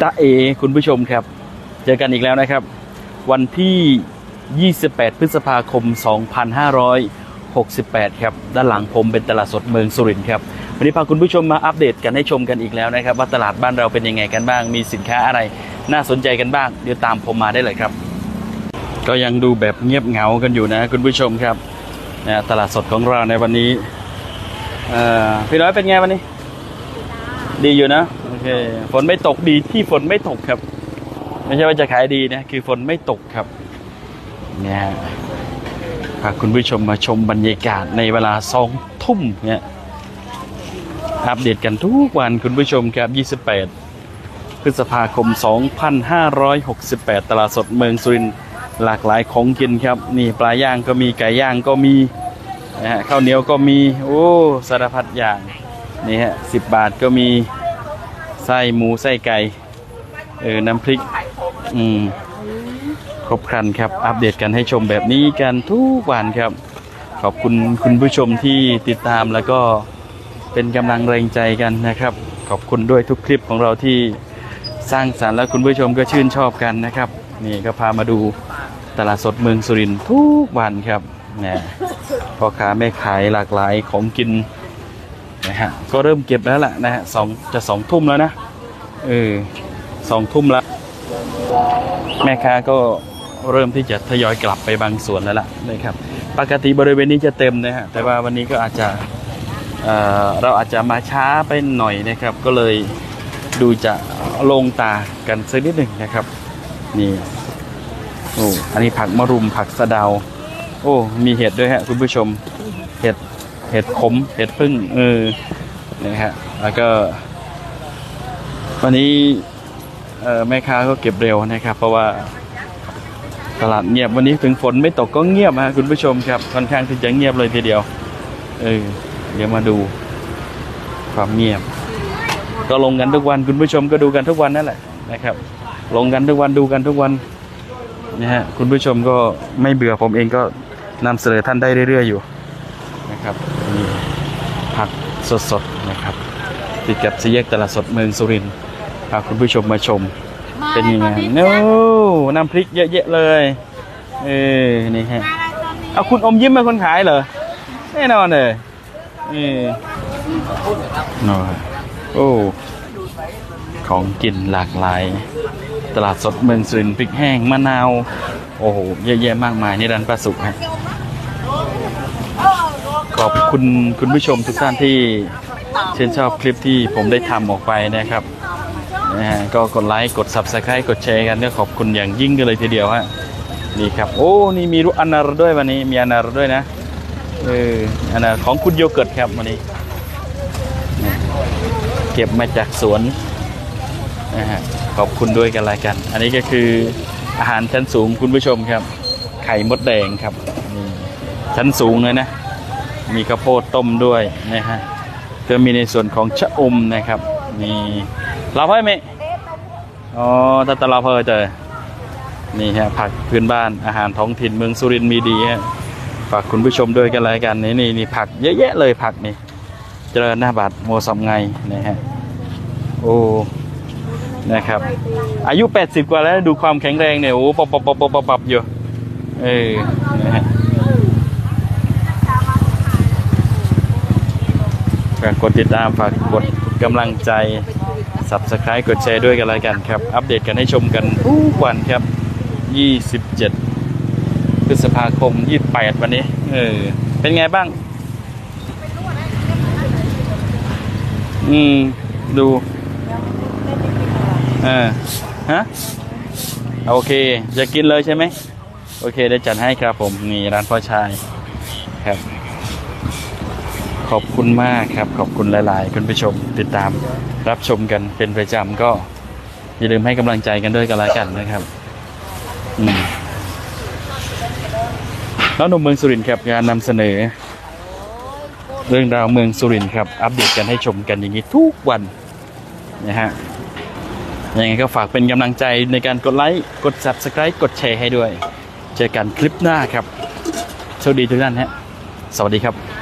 ตาเอคุณผู้ชมครับ เจอกันอีกแล้วนะครับ วันที่ 28 พฤษภาคม 2568 ครับ ด้านหลังผมเป็นตลาดสดเมืองสุรินทร์ครับ วันนี้พาคุณผู้ชมมาอัปเดตกันให้ชมกันอีกแล้วนะครับ ว่าตลาดบ้านเราเป็นยังไงกันบ้าง มีสินค้าอะไรน่าสนใจกันบ้าง เดี๋ยวตามผมมาได้เลยครับ ก็ยังดูแบบเงียบเหงากันอยู่นะคุณผู้ชมครับนะตลาดสดของเราในวันนี้พี่น้อยเป็นไงวันนี้ ดีอยู่นะ โอเค ฝนไม่ตกดีที่ฝนไม่ตกครับ ไม่ใช่ว่าจะขายดีนะคือฝนไม่ตกครับ เนี่ยฮะพาคุณผู้ชมมาชมบรรยากาศในเวลาสองทุ่มเนี่ยอัปเดตกันทุกวันคุณผู้ชมครับ 28 พฤษภาคม 2568 ตลาดสดเมืองสุรินทร์หลากหลายของกินครับ นี่ปลาย่างก็มีไก่ย่างก็มีนะฮะข้าวเหนียวก็มี โอ้สารพัดอย่างนี่ฮะสิบบาทก็มี ส้หมูไส้ไก่เออน้ำพริกอืมครบครันครับ อัปเดตกันให้ชมแบบนี้กันทุกวันครับ ขอบคุณคุณผู้ชมที่ติดตามแล้วก็เป็นกำลังแรงใจกันนะครับ ขอบคุณด้วยทุกคลิปของเราที่สร้างสรรค์แล้วคุณผู้ชมก็ชื่นชอบกันนะครับ นี่ก็พามาดูตลาดสดเมืองสุรินทร์ทุกวันครับนี่พ่อค้าแม่ขายหลากหลายของกิน นะฮะก็เริ่มเก็บแล้วล่ะนะฮะสองจะสองทุ่มแล้วนะเออสองทุ่มแล้ว แม่ค้าก็เริ่มที่จะทยอยกลับไปบางส่วนแล้วล่ะนะครับ ปกติบริเวณนี้จะเต็มนะฮะแต่ว่าวันนี้ก็อาจจะเเราอาจจะมาช้าไปหน่อยนะครับ ก็เลยดูจะลงตากันสักนิดหนึ่งนะครับ นี่โอ้อันนี้ผักมะรุมผักสะเดา โอ้มีเห็ดด้วยฮะคุณผู้ชมเห็ด เห็ดขมเห็ดพึ่งเออนะฮะแล้วก็ วันนี้เออแม่ค้าก็เก็บเร็วนะครับ เพราะว่าตลาดเงียบวันนี้ถึงฝนไม่ตกก็เงียบฮะคุณผู้ชมครับค่อนข้างที่จะเงียบเลยทีเดียว เออเดี๋ยวมาดู ความเงียบ ก็ลงกันทุกวันคุณผู้ชมก็ดูกันทุกวันนั่นแหละนะครับ ลงกันทุกวันดูกันทุกวันนะฮะคุณผู้ชมก็ไม่เบื่อผมเองก็นำเสนอท่านได้เรื่อยๆอยู่นะครับ ผักสดๆนะครับ ติดกับสี่แยกตลาดสดเมืองสุรินทร์พาคุณผู้ชมมาชม เป็นยังไงโน้น้ำพริกเยอะแยะเลย เออนี่ฮะเอาคุณอมยิ้มเป็นคนขายเหรอแน่นอนเลยเออโน่โอ้ของกินหลากหลาย ตลาดสดเมืองสุรินทร์พริกแห้งมะนาว โอ้โหเยอะแยะมากมายในร้านปลาสุกฮะ ขอบคุณคุณผู้ชมทุกท่านที่ชื่นชอบคลิปที่ผมได้ทำออกไปนะครับนะฮะก็กดไลค์กด subscribe กดแชร์กันก็ขอบคุณอย่างยิ่งกันเลยทีเดียวฮะนี่ครับ โอ้นี่มีรูปอนาร์ด้วยวันนี้มีอนาร์ด้วยนะเอออนาร์ของคุณโยเกิร์ตครับวันนี้ เก็บมาจากสวนนะฮะขอบคุณด้วยกันรายกัน อันนี้ก็คืออาหารชั้นสูงคุณผู้ชมครับ ไข่มดแดงครับชั้นสูงเลยนะ มีข้าวโพดต้มด้วยนะฮะก็มีในส่วนของชะอมนะครับมีเราเพิ่มไหมอ๋อถ้าตะเราเพิ่มเจอนี่ฮะผักพื้นบ้านอาหารท้องถิ่นเมืองสุรินทร์มีดีฮะฝากคุณผู้ชมด้วยกันเลยกันนี่นี่นี่ผักเยอะแยะเลยผักนี่เจริญหน้าบัตรโมสมไงนะฮะโอ้นะครับ อายุ 80 กว่าแล้วดูความแข็งแรงเนี่ยโอ้ปับปับปับปับปับปับอยู่เออนะฮะ ฝากกดติดตามฝากกดกำลังใจ subscribe กดแชร์ด้วยกันแล้วกันครับ อัปเดตกันให้ชมกันทุกวันครับ 27 พฤษภาคม 28 วันนี้ เออ เป็นไงบ้าง อืม ดูเออฮะ โอเค จะกินเลยใช่ไหม โอเค ได้จัดให้ครับผม นี่ร้านพ่อชาย ครับ ขอบคุณมากครับ ขอบคุณหลาย ๆ คุณผู้ชมติดตามรับชมกันเป็นประจำก็ อย่าลืมให้กำลังใจกันด้วยกันล้วกันนะครับแล้วหนุ่มเมืองสุรินทร์ครับการนำเสนอ เรื่องราวเมืองสุรินทร์ครับ อัปเดตกันให้ชมกันอย่างนี้ทุกวันนะฮะยังไงก็ฝากเป็นกำลังใจในการกดไลค์กด subscribe กดแชร์ให้ด้วย เจอกันคลิปหน้าครับโชคดีทุกท่านฮะสวัสดีครับ